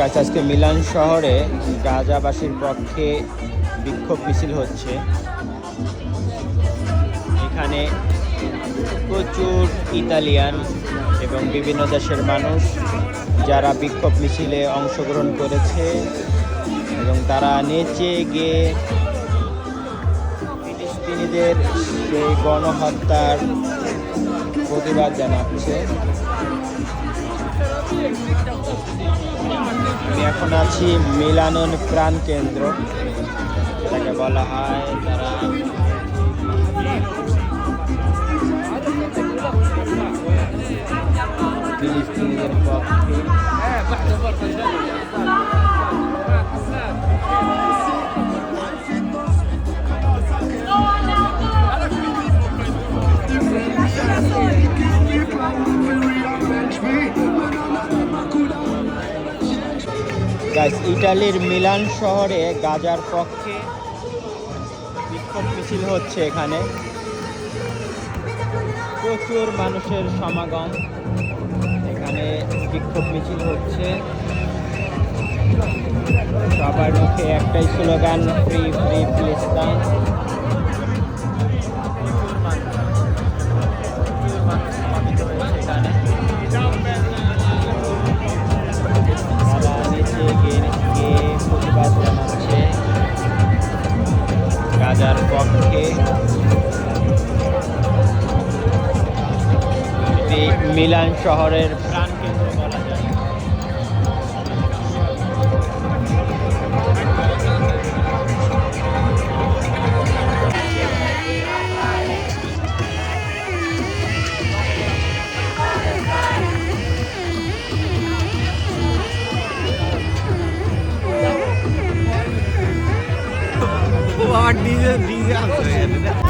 কাছে আজকে মিলান শহরে গাজাবাসীর পক্ষে বিক্ষোভ মিছিল হচ্ছে। এখানে প্রচুর ইতালিয়ান এবং বিভিন্ন দেশের মানুষ যারা বিক্ষোভ মিছিলে অংশগ্রহণ করেছে এবং তারা নেচে গিয়ে ফিলিস্তিনিদের সেই গণহত্যার প্রতিবাদ জানাচ্ছে। এখন আছি মিলানন প্রাণ কেন্দ্র। যেটাকে বলা হয় তারা ফিলিস্তিনিদের পক্ষে। গাইস ইটালির মিলান শহরে গাজার পক্ষে বিক্ষোভ মিছিল হচ্ছে এখানে। প্রচুর মানুষের সমাগম। এখানে বিক্ষোভ মিছিল হচ্ছে। সবার মুখে একটাই স্লোগান ফ্রি ফ্রি ফিলিস্তান গাজার পক্ষে মিলান শহরের প্রাণকেন্দ্র বলা আমার ডিজে ডিজে আসছে